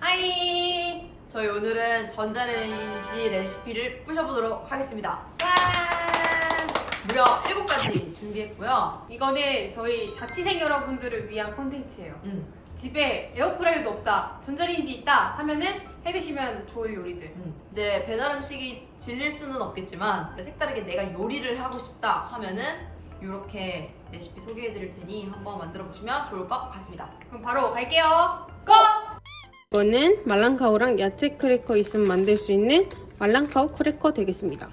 하이! 저희 오늘은 전자레인 지 레시피를 부셔보도록 하겠습니다. 와! 무려 7가지 준비했고요. 이거는 저희 자취생 여러분들을 위한 콘텐츠예요. 음, 집에 에어프라이어도 없다, 전자레인지 있다 하면은 해드시면 좋을 요리들. 음. 이제 배달 음식이 질릴 수는 없겠지만 색다르게 내가 요리를 하고 싶다 하면은 이렇게 레시피 소개해드릴 테니 한번 만들어 보시면 좋을 것 같습니다. 그럼 바로 갈게요. 고! 이거는 말랑카우랑 야채 크래커 있으면 만들 수 있는 말랑카우 크래커 되겠습니다.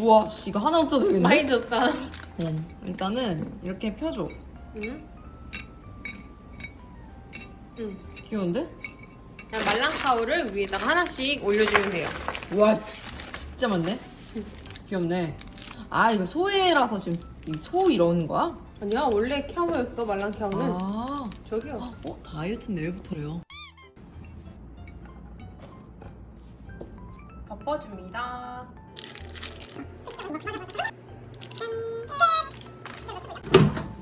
우와, 씨, 이거 하나 없어도 되겠네. 많이 줬다. 어, 일단은 이렇게 펴줘. 응? 응. 귀여운데? 그냥 말랑카우를 위에다가 하나씩 올려주면 돼요. 우와, 진짜 많네. 귀엽네. 아, 이거 소회라서 지금 이 소 이러는 거야? 아니야 원래 캬우였어 말랑카우는. 아, 저기요. 어, 다이어트 내일부터래요. 덮어줍니다.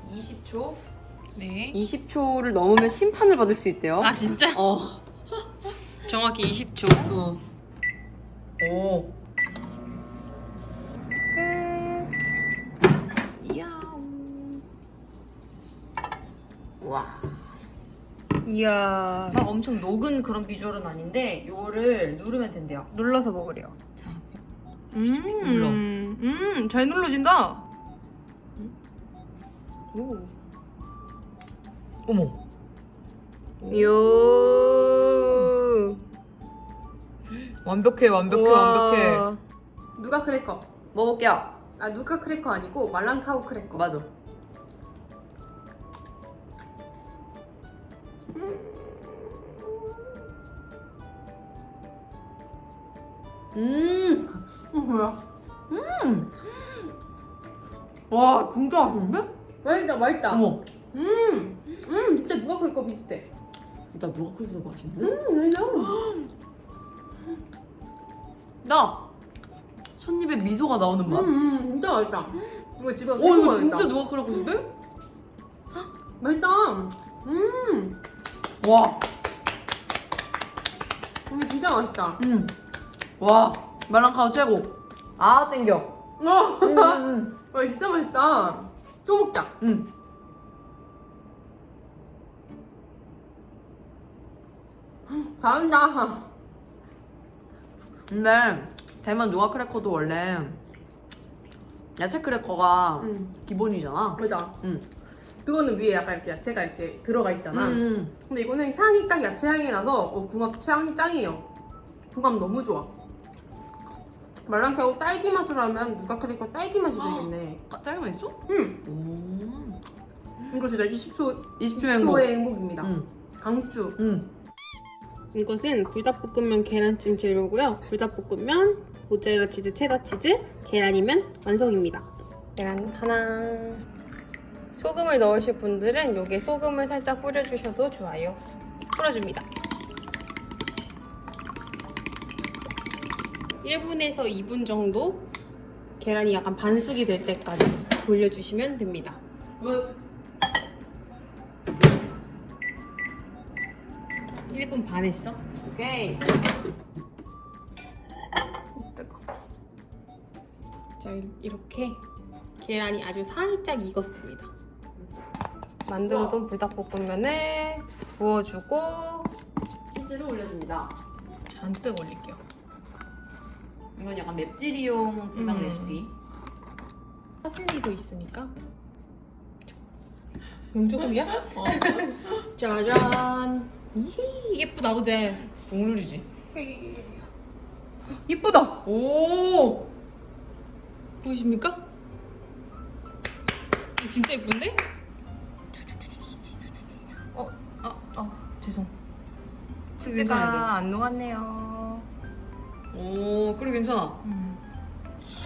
이 20초. 네. 20초를 넘으면 심판을 받을 수 있대요. 아 진짜? 어. 정확히 20초. 어. 오. 야옹. 와. 이야. 막 엄청 녹은 그런 비주얼은 아닌데 요거를 누르면 된대요. 눌러서 먹으래요. 자, 음. 눌러. 음, 잘 눌러진다. 오. 어머. 요. 완벽해, 완벽해, 우와. 완벽해. 누가 크래커? 먹을게요. 아 누가 크래커 아니고 말랑카우 크래커. 맞아. 음, 어, 뭐야? 와, 진짜 맛있는데? 맛있다, 맛있다. 어머, 음, 음, 진짜 누가 크래커 비슷해. 나 누가 그래서 맛있는데? 음, 왜냐? 나 첫입에 미소가 나오는 맛. 음, 음, 진짜 맛있다. 이거 집에 가서 오, 이거 먹어야겠다. 진짜 누가 그래 그러는데? 맛있다. 음, 와, 이거 진짜 맛있다. 음, 와, 말랑카우 최고. 아, 땡겨. 어, 음, 음, 와, 진짜 맛있다. 또 먹자. 음. 잘한다. 근데 대만 누가 크래커도 원래 야채 크래커가 음, 기본이잖아. 맞아. 응. 그거는 위에 약간 이렇게 야채가 이렇게 들어가 있잖아. 음. 근데 이거는 향이 딱 야채 향이 나서 어, 궁합 향이 짱이에요. 궁합 너무 좋아. 말랑카우 딸기 맛으로 하면 누가 크래커 딸기 맛이 되겠네. 아, 딸기만 있어? 음, 오. 이거 진짜 20초 20초 20초의 행복. 행복입니다. 응. 강추. 응. 이것은 불닭볶음면 계란찜 재료고요. 불닭볶음면, 모짜렐라 치즈, 체다 치즈, 계란이면 완성입니다. 계란 하나. 소금을 넣으실 분들은 여기에 소금을 살짝 뿌려주셔도 좋아요. 풀어줍니다. 1분에서 2분 정도 계란이 약간 반숙이 될 때까지 돌려주시면 됩니다. 왜? 1분 반 했어? 오케이. 뜨거. 자 이렇게 계란이 아주 살짝 익었습니다. 만들어둔 불닭볶음면을 부어주고 치즈를 올려줍니다. 잔뜩 올릴게요. 이건 약간 맵찔이용 불닭 음. 레시피. 파슬리도 있으니까. 너무 조금이야? 짜잔. 이히, 예쁘다 그제? 국룰이지. 예쁘다. 오. 보이십니까? 진짜 예쁜데? 어, 아, 아, 죄송. 치즈가 안 녹았네요. 오 그래 괜찮아. 음.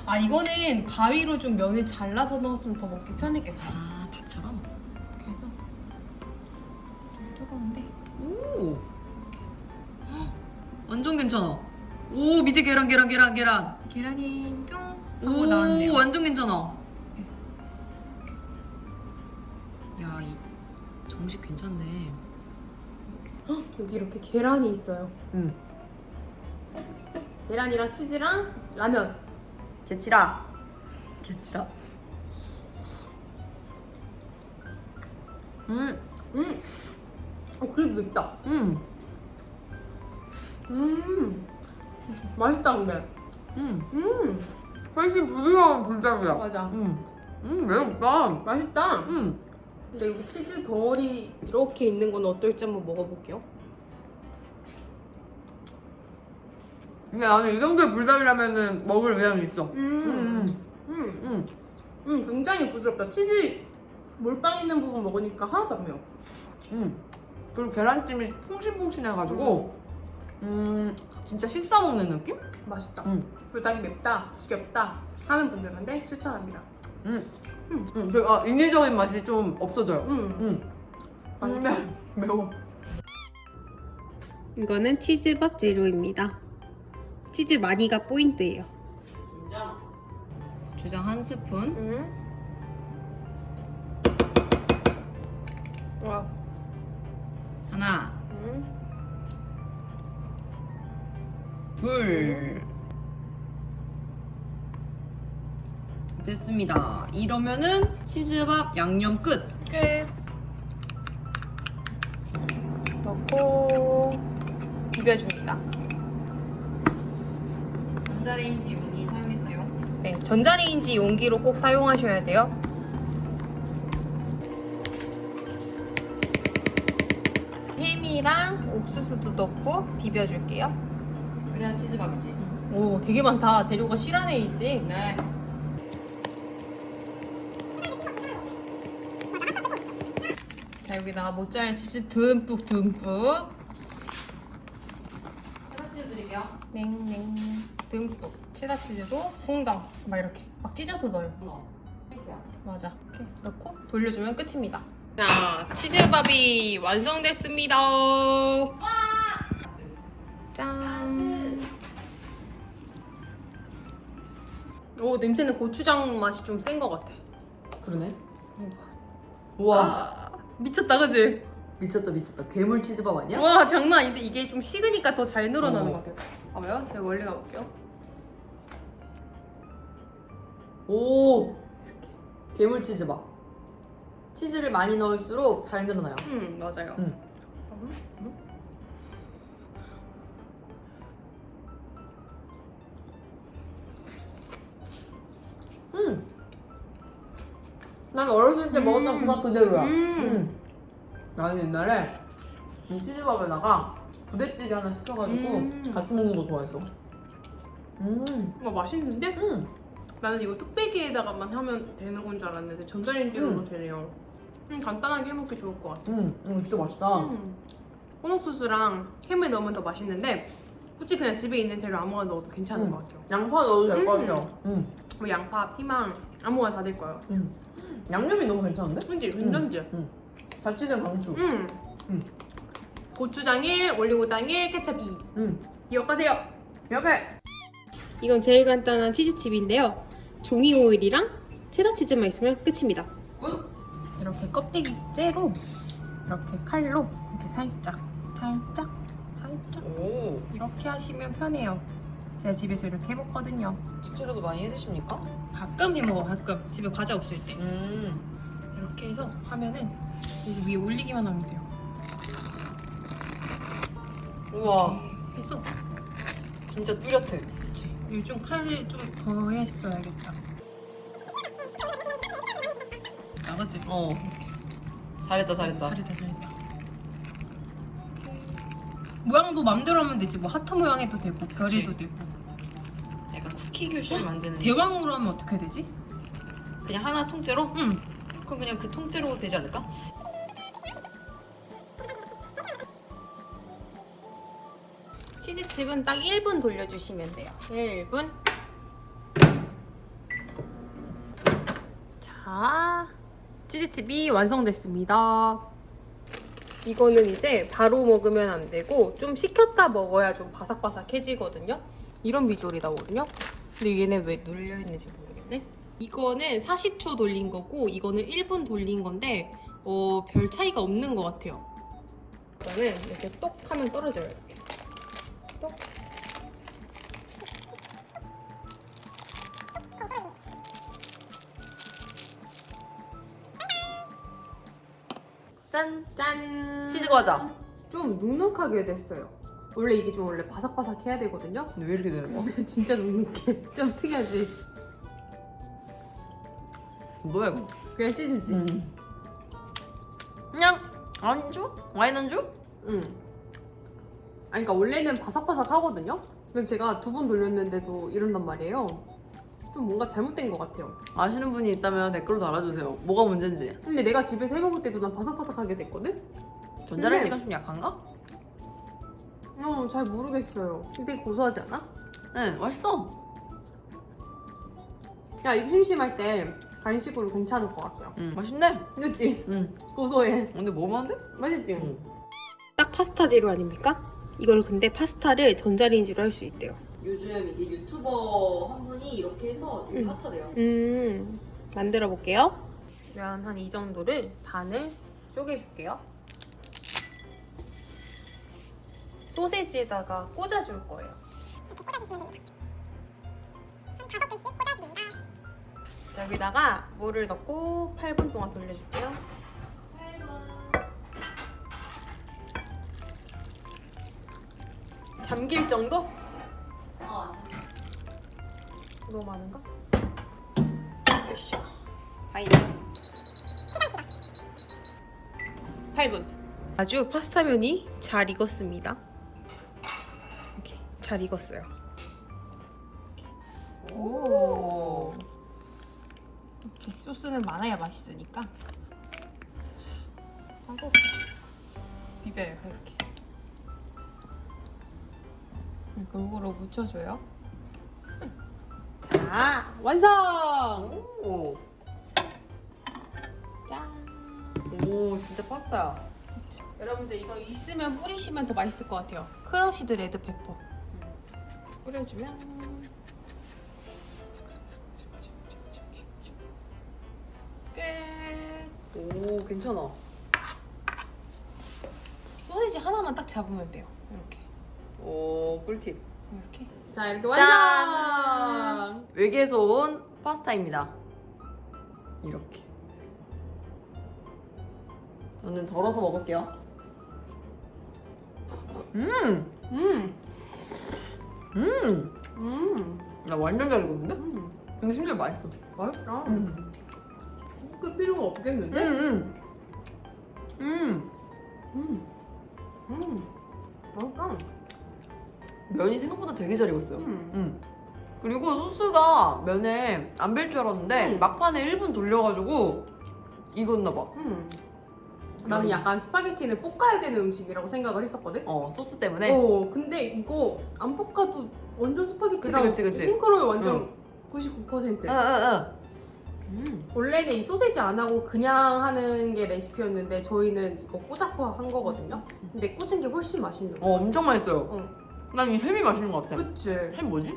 아 이거는 가위로 좀 면을 잘라서 넣었으면 더 먹기 편했겠다. 아 밥처럼. 그래서 좀 뜨거운데. 오. 헉, 완전 괜찮아. 오 밑에 계란 계란 계란 계란. 계란이 뿅 하고 오 나왔네요. 완전 괜찮아. 야이 정식 괜찮네. 여기 이렇게 계란이 있어요. 응. 계란이랑 치즈랑 라면. 개치라. 개치라. 음. 음. 어 그래도 맵다. 음. 음. 맛있다 근데. 음. 음. 훨씬 부드러운 불닭이야. 맞아. 음. 음 매운다. 맛있다. 음. 근데 여기 치즈 덩어리 이렇게 있는 건 어떨지 한번 먹어볼게요. 근데 나는 이 정도의 불닭이라면은 먹을 의향이 있어. 음. 음. 음. 음. 음. 굉장히 부드럽다. 치즈 몰빵 있는 부분 먹으니까 하나도 안 매워. 음. 그리고 계란찜이 퐁신퐁신해가지고 음 진짜 식사 먹는 느낌? 맛있다. 음. 불닭이 맵다, 지겹다 하는 분들한테 추천합니다. 음. 음. 음. 그, 아, 인위적인 맛이 좀 없어져요. 음. 음. 맛있다. 음. 매워. 이거는 치즈밥 재료입니다. 치즈 많이가 포인트예요. 주장 한 스푼. 음. 와. 하나, 음. 둘. 됐습니다. 이러면은 치즈밥 양념 끝. 끝. 넣고 비벼줍니다. 전자레인지 용기 사용했어요. 네, 전자레인지 용기로 꼭 사용하셔야 돼요. 햄이랑 옥수수도 넣고 비벼줄게요. 그래야 치즈밥이지. 오, 되게 많다. 재료가 실하네, 이지. 네. 자, 여기다가 모짜렐라 치즈 듬뿍 듬뿍. 드릴게요. 냉냉 듬뿍. 체다 치즈도 숭당. 막 이렇게 막 찢어서 넣어요. 넣어. 페이트야. 맞아. 이렇게 넣고 돌려주면 끝입니다. 자, 치즈밥이 완성됐습니다. 짠. 오 냄새는 고추장 맛이 좀 센 것 같아. 그러네. 우와. 아, 미쳤다, 그지? 미쳤다 미쳤다. 괴물 치즈밥 아니야? 와 장난 아닌데 이게 좀 식으니까 더 잘 늘어나는 어. 것 같아요. 봐봐요, 제가 멀리 가볼게요. 오. 괴물 치즈밥. 치즈를 많이 넣을수록 잘 늘어나요. 음 맞아요. 음. 음. 난 어렸을 때 먹었던 그맛 그대로야. 음. 나는 옛날에 이 치즈밥에다가 부대찌개 하나 시켜가지고 음. 같이 먹는 거 좋아했어. 음. 와 맛있는데? 음. 나는 이거 뚝배기에다가만 하면 되는 건 줄 알았는데 전자레인지로도 음. 되네요. 음 간단하게 해먹기 좋을 것 같아. 음. 음. 진짜 맛있다. 음. 홍옥수수랑 햄을 넣으면 더 맛있는데 굳이 그냥 집에 있는 재료 아무거나 넣어도 괜찮은 음. 것 같아요. 양파 넣어도 될것 음. 같아요. 음. 뭐 양파, 피망 아무거나 다 될 거예요. 음. 양념이 너무 괜찮은데? 그지? 괜찮지? 잡치즈 강추. 음. 음. 고추장 1, 올리고당 1, 케첩 2. 음. 기억하세요. 이렇게. 이건 제일 간단한 치즈칩인데요. 종이 오일이랑 체다 치즈만 있으면 끝입니다. 굿. 이렇게 껍데기 째로 이렇게 칼로 이렇게 살짝, 살짝, 살짝 오. 이렇게 하시면 편해요. 제가 집에서 이렇게 해먹거든요. 식재료도 많이 해 드십니까? 가끔 해먹어, 가끔. 집에 과자 없을 때. 음. 이렇게 해서 하면은 여기 위에 올리기만 하면 돼요. 우와. 이렇게 해서 진짜 뚜렷해. 그치. 요즘 칼을 좀 더 했어야겠다. 나가지? 어. 잘했다 잘했다. 잘했다, 잘했다. 모양도 맘대로 하면 되지. 뭐 하트 모양 해도 되고, 별 그치. 해도 되고. 약간 쿠키 교실 만드는. 대왕으로 하면 어떻게 되지? 그냥 하나 통째로? 응. 그럼 그냥 그 통째로 되지 않을까? 치즈칩은 딱 1분 돌려주시면 돼요. 1분. 자, 치즈칩이 완성됐습니다. 이거는 이제 바로 먹으면 안 되고 좀 식혔다 먹어야 좀 바삭바삭해지거든요. 이런 비주얼이 나오거든요. 근데 얘네 왜 눌려 있는지 모르겠네. 이거는 40초 돌린 거고 이거는 1분 돌린 건데 어, 별 차이가 없는 것 같아요. 이거는 이렇게 똑 하면 떨어져요. 이렇게. 똑. 짠! 짠. 치즈 과자. 좀 눅눅하게 됐어요. 원래 이게 좀 원래 바삭바삭 해야 되거든요. 근데 왜 이렇게 되는 거야? 진짜 눅눅해. 좀 특이하지. 뭐야 이거? 그냥 치즈지. 음. 그냥 안주? 와인 안주? 응. 아니 그러니까 원래는 바삭바삭 하거든요. 근데 제가 두 번 돌렸는데도 이런단 말이에요. 좀 뭔가 잘못된 것 같아요. 아시는 분이 있다면 댓글로 달아주세요. 뭐가 문제인지. 근데 내가 집에서 해 먹을 때도 난 바삭바삭하게 됐거든. 전자레인지가 좀 약한가? 어, 잘 모르겠어요. 근데 고소하지 않아? 네, 맛있어. 야, 입 심심할 때 간식으로 괜찮을 것 같아요. 음, 맛있네. 그치? 음. 고소해. 근데 돼? 맛있지? 응. 딱 파스타 재료 아닙니까? 이걸 근데 파스타를 전자레인지로 할 수 있대요. 요즘 이게 유튜버 한 분이 이렇게 해서 되게 음. 핫하대요. 음, 만들어 볼게요. 면한이 정도를 반을 쪼개줄게요. 소세지에다가 꽂아줄 거예요. 자, 여기다가 물을 넣고 8분 동안 돌려줄게요. 8분. 잠길 정도? 어, 너무 많은가? 으쌰. 아이. 8분. 아주 파스타면이 잘 익었습니다. 이렇게 잘 익었어요. 오. 이렇게 소스는 많아야 맛있으니까. 하고 비벼요 이렇게. 골고루 묻혀줘요. 자 완성. 오. 짠. 오, 진짜 파스타야. 여러분들 이거 있으면 뿌리시면 더 맛있을 것 같아요. 크러쉬드 레드 페퍼 뿌려주면 끝. 오, 괜찮아. 소세지 하나만 딱 잡으면 돼요. 이렇게 오, 꿀팁. 이렇게. 자 이렇게 짠! 완성. 외계에서 온 파스타입니다. 이렇게. 저는 덜어서 먹을게요. 음, 음, 음, 음, 나 완전 잘 익었는데? 음. 근데 심지어 맛있어. 맛있다. 음, 그 필요가 없겠는데? 음, 음. 음, 음. 맛있다. 면이 생각보다 되게 잘 익었어요. 음. 음. 그리고 소스가 면에 안벨줄 알았는데 음. 막판에 1분 돌려가지고 익었나 봐. 음. 나는 약간 스파게티는 볶아야 되는 음식이라고 생각을 했었거든. 어 소스 때문에. 어, 근데 이거 안 볶아도 완전 스파게티랑 그치, 그치, 그치. 싱크로율 완전 99%. 응, 응, 응. 음. 원래는 이 소세지 안 하고 그냥 하는 게 레시피였는데 저희는 이거 꽂아서 한 거거든요. 근데 꽂은 게 훨씬 맛있는 어 거. 엄청 맛있어요. 어. 난 이 햄이 맛있는 것 같아. 그치. 햄 뭐지?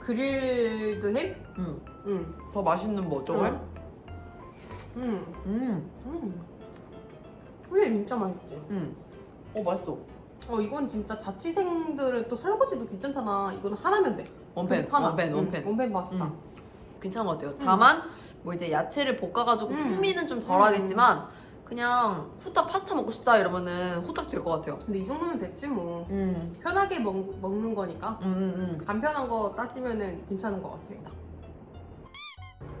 그릴드 햄? 응. 응. 더 맛있는 뭐 어쩌고 햄? 응. 음. 응. 근데 진짜 맛있지. 음. 어 맛있어. 어 이건 진짜 자취생들은 또 설거지도 귀찮잖아. 이건 하나면 돼. 원팬, 하나. 원팬, 응, 원팬. 원팬 파스타. 음. 괜찮은 것 같아요. 다만 뭐 이제 야채를 볶아가지고 음. 풍미는 좀 덜하겠지만 그냥 후딱 파스타 먹고 싶다 이러면은 후딱 될 것 같아요. 근데 이 정도면 됐지 뭐. 음. 편하게 먹, 먹는 거니까. 음, 음, 음. 간편한 거 따지면은 괜찮은 것 같아요.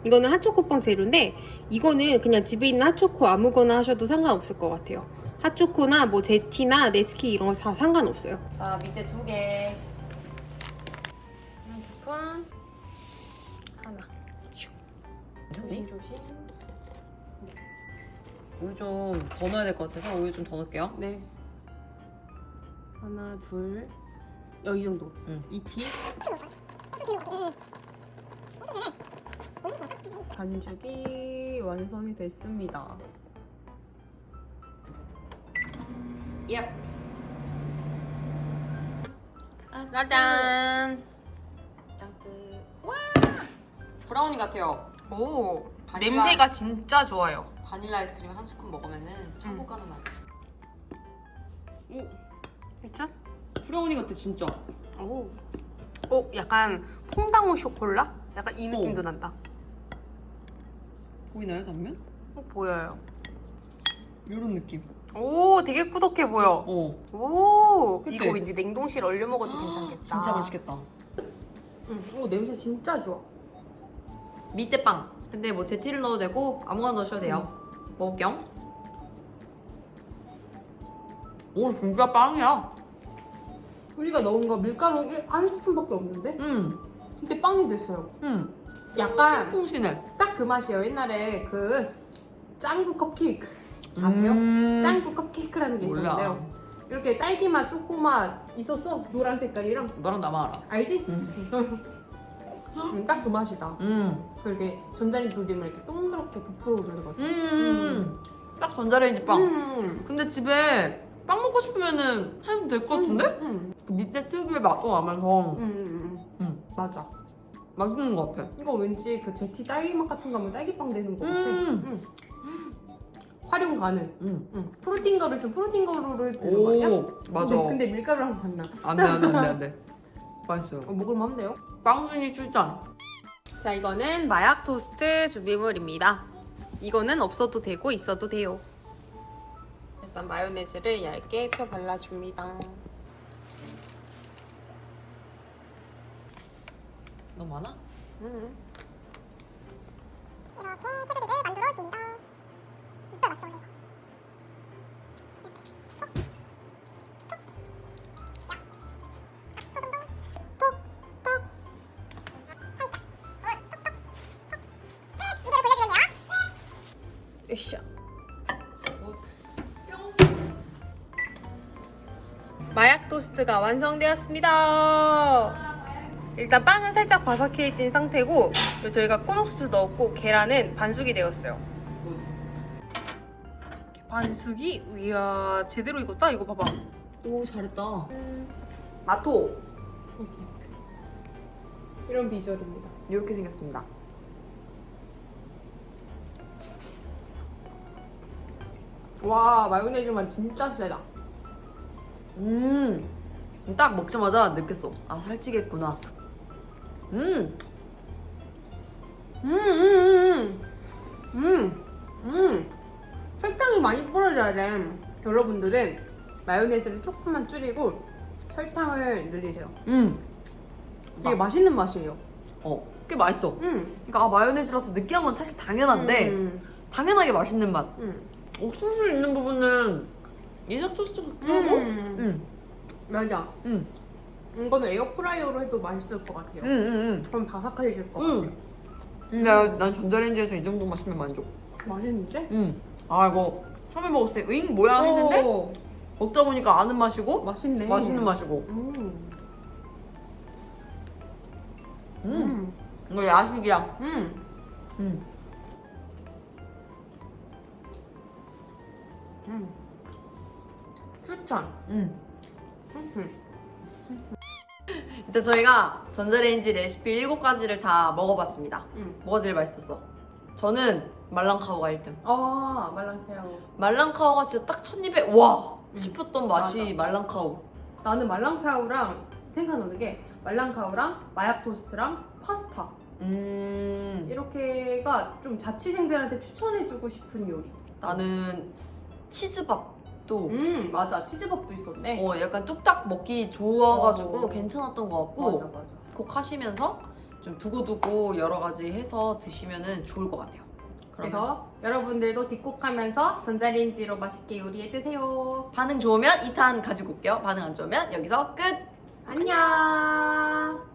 이거는 핫초코빵 재료인데 이거는 그냥 집에 있는 핫초코 아무거나 하셔도 상관없을 것 같아요. 핫초코나 뭐 제티나 네스키 이런 거 다 상관없어요. 자 밑에 두 개. 한 스푼. 조심. 조심. 우유 좀 더 넣어야 될 것 같아서 우유 좀 더 넣을게요. 네. 하나, 둘, 여, 이 정도. 응. 이 뒤. 반죽이 완성이 됐습니다. 얍. 짜잔. 짱뜨. 브라우니 같아요. 오. 바닐라. 냄새가 진짜 좋아요. 바닐라 아이스크림 한 스푼 먹으면은 천국 가는 맛. 오. 진짜? 브라우니 같아 진짜. 오. 오, 약간 퐁당오 쇼콜라? 약간 이 느낌도 오. 난다. 보이나요 단면? 어, 보여요. 이런 느낌. 오, 되게 꾸덕해 보여. 어. 오, 그치? 이거 이제 냉동실 얼려 먹어도 괜찮겠다. 진짜 맛있겠다. 응. 오, 냄새 진짜 좋아. 밑에 빵. 근데 뭐 제티를 넣어도 되고 아무거나 넣으셔도 돼요. 먹을게요. 오 진짜 빵이야. 우리가 넣은 거 밀가루 일- 한 스푼밖에 없는데? 음. 근데 빵이 됐어요. 음. 약간 퐁신해. 딱 그 맛이에요. 옛날에 그 짱구 컵케이크 아세요? 음. 짱구 컵케이크라는 게 몰라. 있었는데요. 이렇게 딸기맛, 초코맛 있었어. 노란 색깔이랑. 너랑 나만 알아. 알지? 음. 음, 딱 그 맛이다. 음. 이렇게 전자레인지 돌리면 이렇게 동그랗게 부풀어 오르는 거. 음. 딱 전자레인지 빵. 음. 근데 집에 빵 먹고 싶으면은 해도 될 것 같은데? 음. 그 밑에 특유의 맛도 나면서 음. 음. 음. 음. 맞아. 맛있는 것 같아. 이거 왠지 그 제티 딸기 맛 같은 거 하면 딸기빵 되는 거 같아. 음. 음. 활용 가능. 음. 응. 프로틴 가루 있으면 프로틴 가루를 되는 거 아니야? 오 맞아. 근데, 근데 밀가루랑 만나. 안돼 안돼 안돼 안돼. 맛있어요. 어, 먹을만 한데요? 빵순이 출전. 자, 이거는 마약 토스트 준비물입니다. 이거는 없어도 되고 있어도 돼요. 일단 마요네즈를 얇게 펴 발라줍니다. 너무 많아? 음. 이렇게 테두리를 만들어 줍니다. 진짜 맛있어 이거. 이렇 으쌰. 마약 토스트가 완성되었습니다. 일단 빵은 살짝 바삭해진 상태고 저희가 콘옥수수 넣었고 계란은 반숙이 되었어요. 이렇게 반숙이 이야 제대로 익었다 이거 봐봐. 오 잘했다. 마토 이런 비주얼입니다. 이렇게 생겼습니다. 와 마요네즈 맛 진짜 세다. 음. 딱 먹자마자 느꼈어. 아 살찌겠구나. 음. 음 음 음 음, 음. 설탕이 많이 뿌려져야 돼. 여러분들은 마요네즈를 조금만 줄이고 설탕을 늘리세요. 음. 되게 맛있는 맛이에요. 어. 꽤 맛있어. 음. 그러니까 아, 마요네즈라서 느끼한 건 사실 당연한데 음, 당연하게 맛있는 맛. 음. 옥수수 있는 부분은 이삭 토스트 같기도 하고. 음. 음. 맞아. 음. 이거는 에어프라이어로 해도 맛있을 것 같아요. 음. 음. 그럼 바삭해질 것 음. 같아요. 음. 난, 난 전자레인지에서 이 정도 맛이면 만족. 맛있는데? 음. 아 이거 처음에 먹었을 때응 뭐야 했는데 오, 먹다 보니까 아는 맛이고 맛있네. 맛있는 맛이고. 음. 음. 음. 이거 야식이야. 음. 음. 음. 추천. 음. 음. 일단 저희가 전자레인지 레시피 7가지를 다 먹어봤습니다. 음. 뭐가 제일 맛있었어? 저는 말랑카오가 1등. 아 말랑카오. 말랑카오가 진짜 딱 첫 입에 와 음. 싶었던 맛이 말랑카오. 나는 말랑카오랑 생각나는 게 말랑카오랑 마약 토스트랑 파스타 음. 이렇게가 좀 자취생들한테 추천해주고 싶은 요리. 나는 치즈밥도 음 맞아 치즈밥도 있었네. 어 약간 뚝딱 먹기 좋아가지고 어. 괜찮았던 것 같고 맞아 맞아. 꼭 하시면서 좀 두고두고 여러 가지 해서 드시면은 좋을 것 같아요. 그래서 그래서 여러분들도 집콕하면서 전자레인지로 맛있게 요리해 드세요. 반응 좋으면 2탄 가지고 올게요. 반응 안 좋으면 여기서 끝! 안녕.